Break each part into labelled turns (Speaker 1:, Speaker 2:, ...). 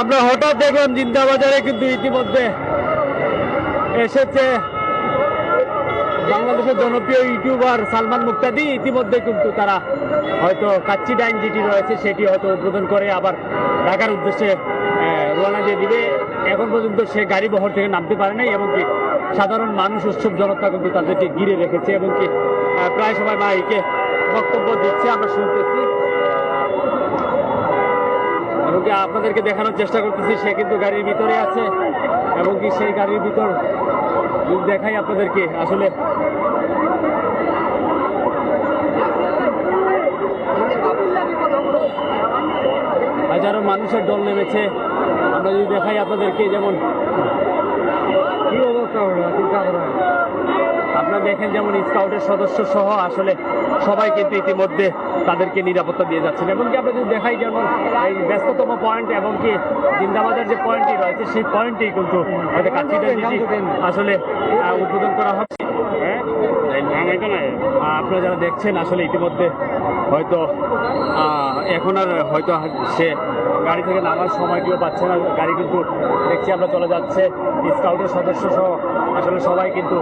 Speaker 1: আমরা হঠাৎ দেখলাম জিন্দাবাজারে কিন্তু ইতিমধ্যে এসেছে বাংলাদেশের জনপ্রিয় ইউটিউবার সালমান মুক্তাদি। ইতিমধ্যে কিন্তু তারা হয়তো কাচ্চি ডাইন যেটি রয়েছে, সেটি হয়তো উদ্বোধন করে আবার ঢাকার উদ্দেশ্যে রওনা দিয়ে দিবে। এখন পর্যন্ত সে গাড়ি বহর থেকে নামতে পারে নাই এবং কি সাধারণ মানুষ, উৎসব জনতা কিন্তু তাদেরকে ঘিরে রেখেছে এবং কি প্রায় সময় মাইকে বক্তব্য দিচ্ছে। আমরা শুনতেছি কি আপনাদেরকে দেখানোর চেষ্টা করতেছি, সে কিন্তু গাড়ির ভিতরে আছে এবং কি সেই গাড়ির ভিতর দেখাই আপনাদেরকে আসলে। হাজারো মানুষের দল নেমেছে। আমরা যদি দেখাই আপনাদেরকে যেমন
Speaker 2: কি অবস্থা হলো
Speaker 1: দেখেন যেমন স্কাউটের সদস্য সহ আসলে সবাই কিন্তু ইতিমধ্যে তাদেরকে নিরাপত্তা দিয়ে যাচ্ছেন। এমনকি আমরা যদি দেখাই যেমন এই ব্যস্ততম পয়েন্ট এমনকি কি জিন্দাবাজার যে পয়েন্টটি রয়েছে সেই পয়েন্টেই কিন্তু হয়তো কাছিটা আসলে উদ্বোধন করা হচ্ছে হ্যাঁ আপনারা যারা দেখছেন আসলে ইতিমধ্যে হয়তো এখন আর হয়তো সে গাড়ি থেকে নামার সময়টিও পাচ্ছে না। গাড়ি কিন্তু দেখছি আমরা চলে যাচ্ছে। স্কাউটের সদস্য সহ আসলে সবাই কিন্তু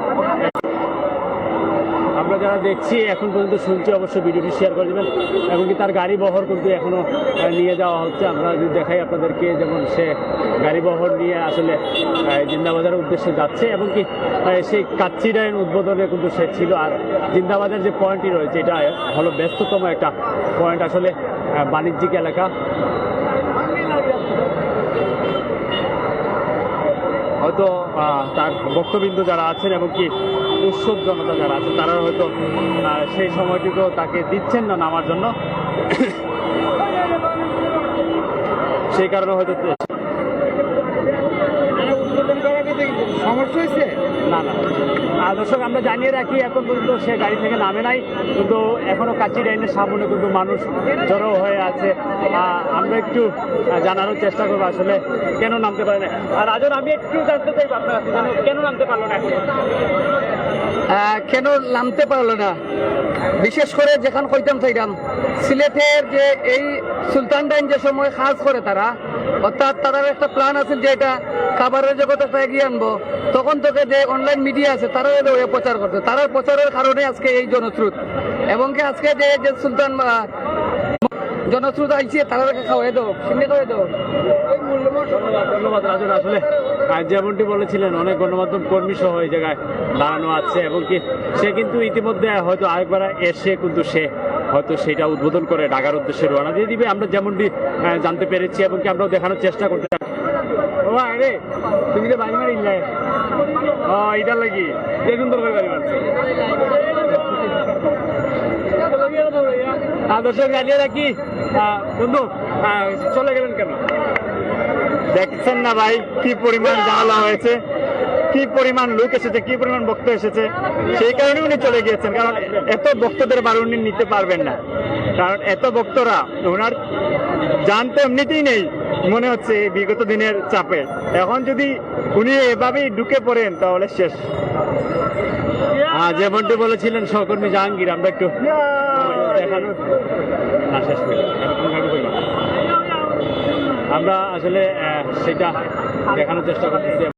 Speaker 1: আমরা যারা দেখছি, এখন পর্যন্ত শুনছি, অবশ্যই ভিডিওটি শেয়ার করে দেবেন। এমনকি তার গাড়ি বহর কিন্তু এখনও নিয়ে যাওয়া হচ্ছে। আমরা যদি দেখাই আপনাদেরকে যেমন সে গাড়ি বহর নিয়ে আসলে জিন্দাবাজারের উদ্দেশ্যে যাচ্ছে এবং কি সেই কাচ্চি ডাইন উদ্বোধনে কিন্তু সে ছিল। আর জিন্দাবাজার যে পয়েন্টটি রয়েছে, এটা হলো ব্যস্ততম একটা পয়েন্ট আসলে বাণিজ্যিক এলাকা। হয়তো তার ভক্তবৃন্দ যারা আছেন এবং কি উৎসব জনতা যারা আছে তারা হয়তো সেই সময়টুকু তাকে দিচ্ছেন না নামার জন্য। সেই কারণে হয়তো
Speaker 2: সমস্যা হয়েছে?
Speaker 1: না না। আর দর্শক আমরা জানিয়ে রাখি এখন পর্যন্ত সে গাড়ি থেকে নামে নাই কিন্তু এখনও কাচি ডাইনের সামনে কিন্তু মানুষ জড়ো হয়ে আছে। আমরা একটু জানানোর চেষ্টা করব আসলে কেন নামতে পারে না। আর আজও আমি একটু জানতে চাই আপনার কেন নামতে পারল না
Speaker 2: কেন নামতে পারল না? বিশেষ করে যেখান কইতাম চাইতাম সিলেটের যে এই সুলতান ডাইন যে সময় কাজ করে তারা অর্থাৎ তাদের একটা প্ল্যান আছে যে এটা খাবারের জগতে একটা এগিয়ে আনব। তখন থেকে যে অনলাইন মিডিয়া আছে তারা এ প্রচার করছে তারা প্রচারের কারণে আজকে এই জনস্রোত। এবং কি আজকে যে যে সুলতান জনস্রোত আইছে তারা খাওয়াই দাও সিন্নি খাওয়াই
Speaker 1: ধন্যবাদ আসলে যেমনটি বলেছিলেন অনেক গণমাধ্যম কর্মী সহ এই জায়গায় দাঁড়ানো আছে এবং কি সে কিন্তু ইতিমধ্যে হয়তো আরেকবার এসে কিন্তু সে হয়তো সেটা উদ্বোধন করে ঢাকার উদ্দেশ্যে রওনা দিয়ে দিবে। আমরা যেমনটি জানতে পেরেছি এবং কি আমরাও দেখানোর চেষ্টা করতে আরে, তুমি তো বাড়ি মারি ও লাগি কে সুন্দর করে বাড়ি মারছে? দর্শক জানিয়ে রাখি বন্ধু চলে গেলেন কেন? দেখছেন না ভাই, কি পরিমাণ জানালা হয়েছে? কি পরিমাণ লোক এসেছে, কি পরিমাণ বক্তা এসেছে, সেই কারণে উনি চলে গিয়েছেন। কারণ এত বক্তদের বার উনি নিতে পারবেন না। কারণ এত বক্তরা ওনার জানতে এমনিতেই নেই, মনে হচ্ছে বিগত দিনের চাপে। এখন যদি উনি এভাবেই ঢুকে পড়েন, তাহলে শেষ। হ্যাঁ যেমনটি বলেছিলেন, সহকর্মী জাহাঙ্গীর, আমরা একটু। আমরা আসলে সেটা দেখানোর চেষ্টা করতেছি।